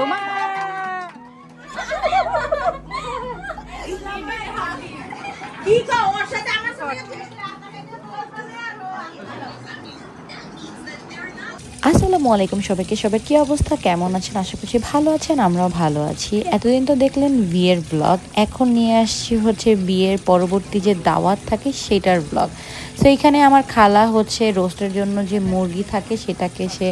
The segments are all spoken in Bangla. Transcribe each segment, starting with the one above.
তোমার কি কো ওর সাথে আমার আসসালামু আলাইকুম সবাইকে। সবাই কি অবস্থা? কেমন আছেন? আশা করছি ভালো আছেন আমরাও ভালো আছি। এতদিন তো দেখলেন বিয়ের ব্লগ এখন নিয়ে আসছি হচ্ছে বিয়ের পরবর্তী যে দাওয়াত থাকে সেটার ব্লগ তো এখানে আমার খালা হচ্ছে রোস্টের জন্য যে মুরগি থাকে সেটাকে সে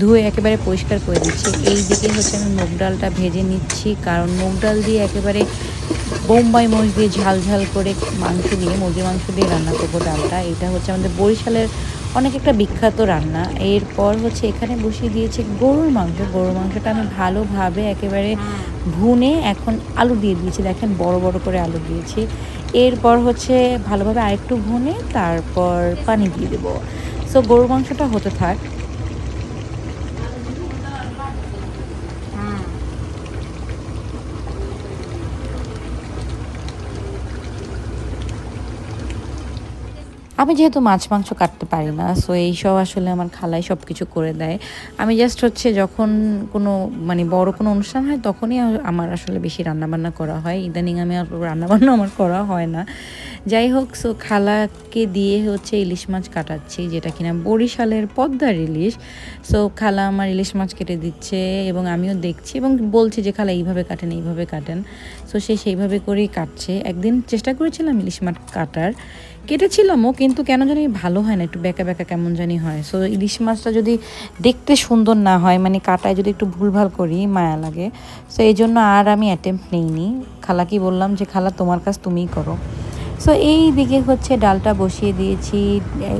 ধুয়ে একেবারে পরিষ্কার করে দিচ্ছি। এই দিকে হচ্ছে আমি মুগ ডালটা ভেজে নিচ্ছি, কারণ মুগ ডাল দিয়ে একেবারে বোম্বাই মরিচ দিয়ে ঝাল ঝাল করে মাংস দিয়ে, মুরগির মাংস দিয়ে রান্না করব ডালটা। এটা হচ্ছে আমাদের বরিশালের অনেক একটা বিখ্যাত রান্না। এরপর হচ্ছে এখানে বসিয়ে দিয়েছে গরুর মাংস। গরুর মাংসটা আমি ভালোভাবে একেবারে ভুনে এখন আলু দিয়ে দিয়েছি। দেখেন, বড় বড় করে আলু দিয়েছি। এরপর হচ্ছে ভালোভাবে আরেকটু ভুনে তারপর পানি দিয়ে দেবো। সো গরুর মাংসটা হতে থাক। আমি যেহেতু মাছ, মাংস কাটতে পারি না সো এইসব আসলে আমার খালাই সব কিছু করে দেয়। আমি জাস্ট হচ্ছে যখন কোনো মানে বড় কোনো অনুষ্ঠান হয়, তখনই আমার আসলে বেশি রান্নাবান্না করা হয়। ইদানিং আমি আর রান্নাবান্না আমার করা হয় না। যাই হোক সো খালাকে দিয়ে হচ্ছে ইলিশ মাছ কাটাচ্ছি, যেটা কিনা বরিশালের পদ্মার ইলিশ। সো খালা আমার ইলিশ মাছ কেটে দিচ্ছে এবং আমিও দেখছি এবং বলছি যে, খালা, এইভাবে কাটেন এইভাবে কাটেন। সো সে সেইভাবে করেই কাটছে। একদিন চেষ্টা করেছিলাম ইলিশ মাছ কাটার কেটেছিলামও কিন্তু কেন জানি ভালো হয় না, একটু বেঁকা বেঁকা কেমন জানি হয়। সো ইলিশ মাছটা যদি দেখতে সুন্দর না হয় মানে কাটায় যদি একটু ভুলভাল করি, মায়া লাগে। সো এই জন্য আর আমি অ্যাটেম্প নেইনি। খালাকে বললাম যে, খালা, তোমার কাজ তুমিই করো। সো এই দিকে হচ্ছে ডালটা বসিয়ে দিয়েছি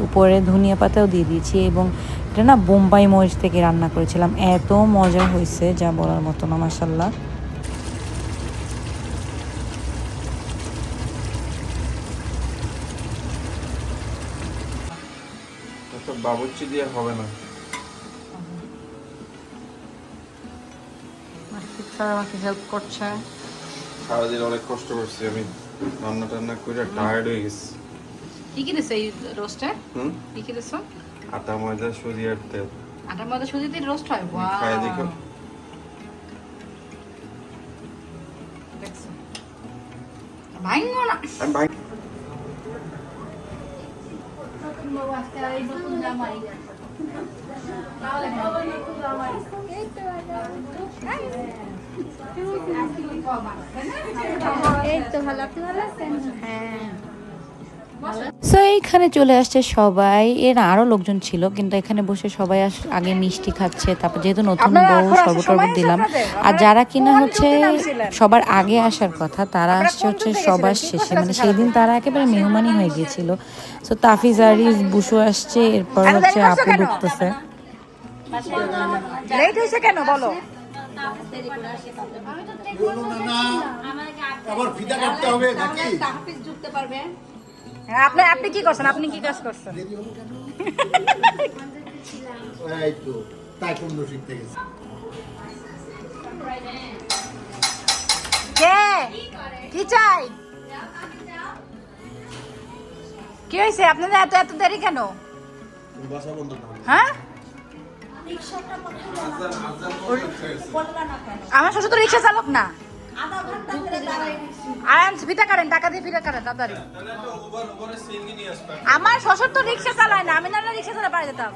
উপরে ধনিয়া পাতাও দিয়ে দিয়েছি এবং এটা না বোম্বাই মরিচ থেকে রান্না করেছিলাম। এত মজা হয়েছে যা বলার মতো না মাসাল্লাহ তো বাবুর্চি দিয়ে হবে না। আমাকে হেল্প করছে। সারাদিন অনেক কষ্ট করছি আমি রান্না টান্না করে টায়ার্ড হয়ে গেছি। কি কি দিছো এই রোস্টে হুম? কি কি দিছো? আটা ময়দা সুজি আর তেল। আটার মধ্যে সুজি দিয়ে রোস্ট হয়? তুমি খাইয়ে দেখো। না আমি ভাই এই তো ভালো আপনি ভালো আছেন? হ্যাঁ। সো এইখানে চলে আসছে সবাই। এর আরও লোকজন ছিল কিন্তু এখানে বসে সবাই আস- আগে মিষ্টি খাচ্ছে তারপর যেহেতু নতুন বউ শরবত দিলাম। আর যারা কিনা হচ্ছে সবার আগে আসার কথা তারা আসছে হচ্ছে সবার শেষে। মানে সেই দিন? তারা একেবারে মেহমানি হয়ে গিয়েছিল। সো তাফিজ আরিজ বুসু আসছে এরপর হচ্ছে আপু ঢুকতেছে। লেট হয়েছে কেন? বলো। আবার ফিতা কাটতে হবে নাকি? হ্যাঁ, আপনি আপনি কি করছেন? আপনি কি কাজ করছেন? এই তো তাইকুন্ডো শিখতে গেছে। কে? কি চাই? কি হয়েছে? আপনাদের এত এত দেরি কেন? হ্যাঁ? আমার শ্বশুর তো রিক্সা চালক না। আয়ান ফিতা কাটেন টাকা দিয়ে ফিতা কাটেন তাড়াতাড়ি। আমার শ্বশুর তো রিক্সা চালায় না আমি না রিক্সা চালা পারে যেতাম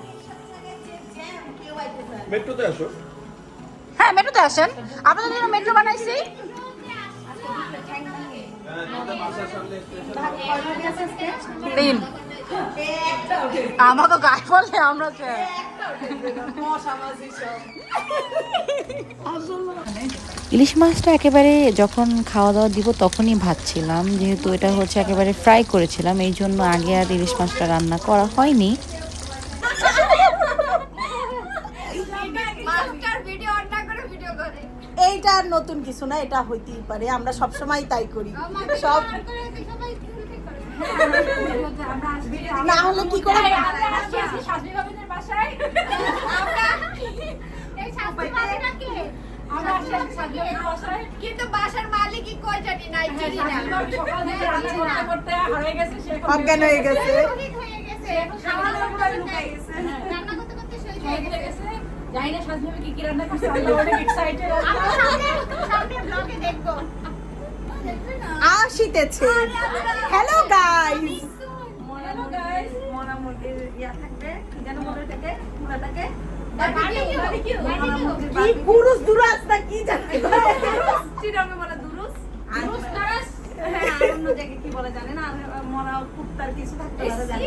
মেট্রোতে আসো। হ্যাঁ মেট্রোতে আসেন। আপনাদের জন্য মেট্রো বানাইছি। তিন। আমাকে গায়ে বলে আমরা ইলিশ মাছটা একেবারে যখন খাওয়া দাওয়া দিব তখনই ভাবছিলাম যেহেতু এটা হচ্ছে একেবারে ফ্রাই করেছিলাম এই জন্য আগে আর ইলিশ মাছটা রান্না করা হয়নি। এইটা আর নতুন কিছু না এটা হইতেই পারে আমরা সব সময় তাই করি। সব না হলে কি করে কিন্তু বাসার মালিকই কই জানি নাই জানি না। অজ্ঞান হয়ে গেছে। হয়ে গেছে। এখন খাওয়া দাওয়া পুরো লুকাই গেছে। রান্না করতে করতে হয়ে গেছে। জানি না কি কি রান্না করছে আমরা অনেক এক্সাইটেড সামনে ব্লগে দেখব। আসিতেছে। হ্যালো গাইস কি পুরুষ দুরাজ না কি জানি? চিরামে বলে দুরুস রুস নারাস হ্যাঁ আর অন্য জায়গায় কি বলে জানে না মরা কুত্তার কিছু থাকতে পারে জানি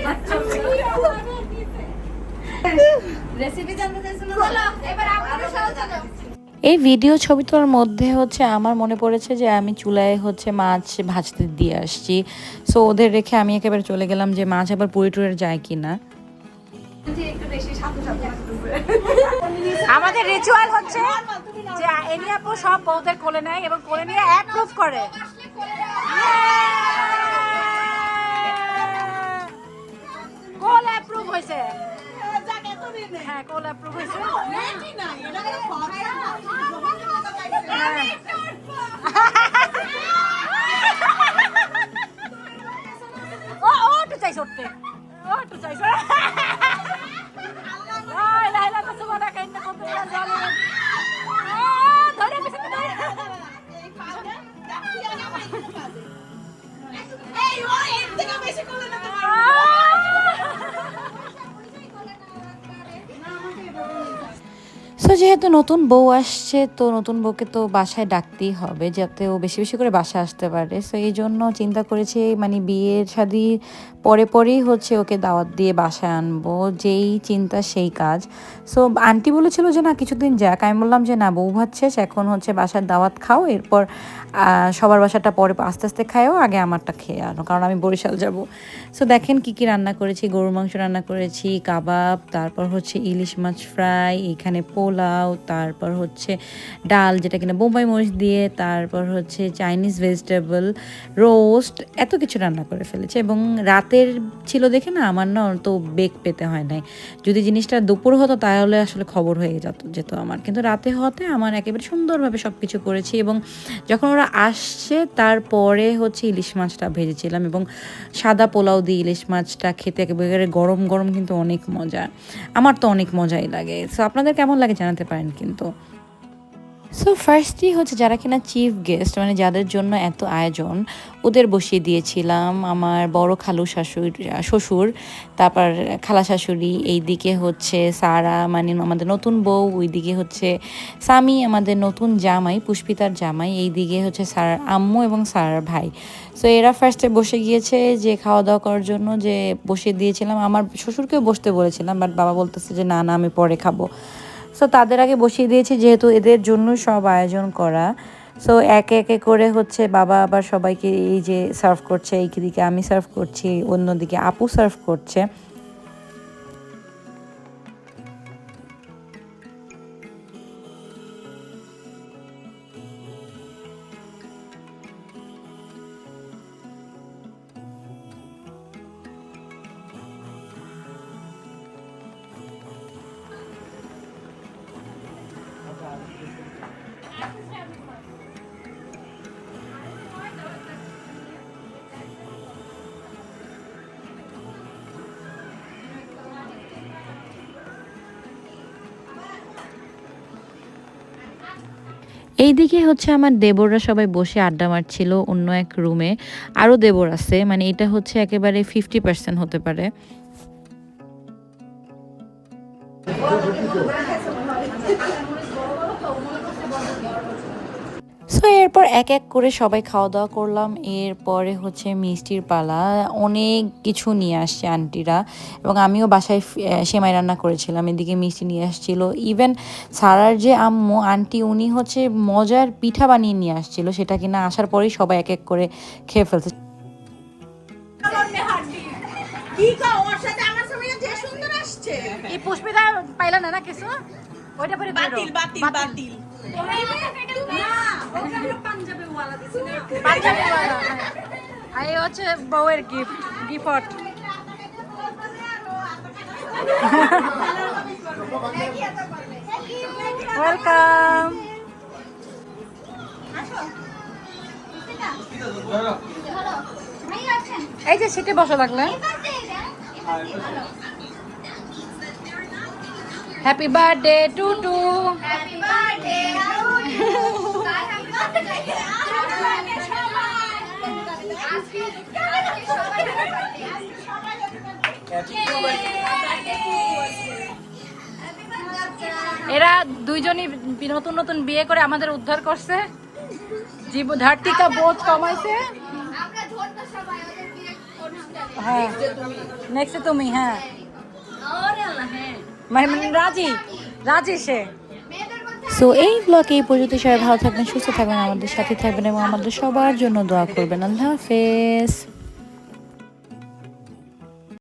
রেসিপি জানতে চাইছো না চলো এবার আপনাদের সাথে চলো এই ভিডিও ছবি তোলার মধ্যে হচ্ছে আমার মনে পড়েছে যে আমি চুলায় হচ্ছে মাছ ভাজতে দিয়ে আসছি। সো ওদের রেখে আমি একেবারে চলে গেলাম যে মাছ আবার পুরি টুরে যায় কি না আমাদের রিচুয়াল হচ্ছে যে এনি আপু সব বউদের কোলে নেয় এবং কোলে নিয়ে অ্যাপ্রুভ করে। কোল অ্যাপ্রুভ হয়েছে। হ্যাঁ কোল অ্যাপ্রুভ হয়েছে ও ও একটু চাইছে উঠতে ও একটু চাইছে আয় লাইলা তো সুবহানা কাইন্না কত জলে যেহেতু নতুন বউ আসছে, তো নতুন বউকে তো বাসায় ডাকতেই হবে, যাতে ও বেশি বেশি করে বাসায় আসতে পারে। সো এই জন্য চিন্তা করেছি মানে বিয়ের শাদি পরে পরেই হচ্ছে ওকে দাওয়াত দিয়ে বাসায় আনব, যেই চিন্তা সেই কাজ। সো আন্টি বলেছিল যে, না, কিছুদিন যাক। আমি বললাম যে, না, বউ ভাত এখন হচ্ছে বাসার দাওয়াত খাও, এরপর সবার বাসাটা পরে আস্তে আস্তে খায়ও আগে আমারটা খেয়ে আনো, কারণ আমি বরিশাল যাব। সো দেখেন কি কি রান্না করেছি, গরুর মাংস রান্না করেছি, কাবাব, তারপর হচ্ছে ইলিশ মাছ ফ্রাই, এখানে পোলাও তারপর হচ্ছে ডাল যেটা কিনা বোম্বাই মরিচ দিয়ে, তারপর হচ্ছে চাইনিজ ভেজিটেবল রোস্ট এত কিছু রান্না করে ফেলেছে। এবং রাতের ছিল দেখে না আমার না তো বেগ পেতে হয় নাই। যদি জিনিসটা দুপুর হতো তাহলে আসলে খবর হয়ে যেত যেত আমার। কিন্তু রাতে হতে আমার একেবারে সুন্দরভাবে সব কিছু করেছি এবং যখন ওরা আসছে তারপরে হচ্ছে ইলিশ মাছটা ভেজেছিলাম এবং সাদা পোলাও দিয়ে ইলিশ মাছটা খেতে একেবারে গরম গরম কিন্তু অনেক মজা। আমার তো অনেক মজাই লাগে। সো আপনাদের কেমন লাগে জানাতে পারেন? কিন্তু। সো ফার্স্টই হচ্ছে যারা কিনা চিফ গেস্ট মানে যাদের জন্য এত আয়োজন, ওদের বসিয়ে দিয়েছিলাম আমার বড় খালু শাশুড়ি, শ্বশুর, তারপর খালা শাশুড়ি, এইদিকে হচ্ছে সারা মানে আমাদের নতুন বউ, ওইদিকে হচ্ছে স্বামী, আমাদের নতুন জামাই, পুষ্পিতার জামাই, এইদিকে হচ্ছে সারার আম্মু এবং সারার ভাই। সো এরা ফার্স্টে বসে গিয়েছে যে খাওয়া দাওয়া করার জন্য যে বসিয়ে দিয়েছিলাম। আমার শ্বশুরকেও বসতে বলেছিলাম বাট বাবা বলতেছে যে, না না, আমি পরে খাব। সো তাদের আগে বসিয়ে দিয়েছি যেহেতু এদের জন্য সব আয়োজন করা। সো একে একে করে হচ্ছে বাবা আবার সবাইকে এই যে সার্ভ করছে, এইদিকে আমি সার্ভ করছি, অন্যদিকে আপু সার্ভ করছে। এইদিকে হচ্ছে আমার দেবররা সবাই বসে আড্ডা মারছিল অন্য এক রুমে। আরও দেবর আছে মানে এটা হচ্ছে একেবারে ফিফটি পার্সেন্ট হতে পারে। সো এরপর এক এক করে সবাই খাওয়া দাওয়া করলাম। এরপরে হচ্ছে মিষ্টির পালা। অনেক কিছু নিয়ে আসছে আন্টিরা এবং আমিও বাসায় সেমাই রান্না করেছিলাম। এদিকে মিষ্টি নিয়ে আসছিল। ইভেন সারার যে আম্মু আন্টি উনি হচ্ছে মজার পিঠা বানিয়ে নিয়ে আসছিল। সেটা কিনা আসার পরেই সবাই এক এক করে খেয়ে ফেলছে। কি কও? ওর সাথে আমার সময় যে সুন্দর আসছে। এই পুষ্পিতা পাইলা না না কিছু? ওইটা পরে বাতিল বাতিল। বাতিল। আর এই হচ্ছে বউয়ের গিফট গিফট ওয়েলকাম এই যে সিটে বসা লাগলে। হ্যাপি বার্থডে টু টু এরা দুইজনই নতুন নতুন বিয়ে করে আমাদের উদ্ধার করছে। জীব ধার্তিকা বোধ কমাইছে। হ্যাঁ। নেক্সট তুমি হ্যাঁ। মানে মানে রাজি রাজি সে। সো এই ব্লগ এই পর্যন্ত। সবাই ভালো থাকবেন, সুস্থ থাকবেন, আমাদের সাথে থাকবেন এবং আমাদের সবার জন্য দোয়া করবেন। আল্লাহ হাফেজ।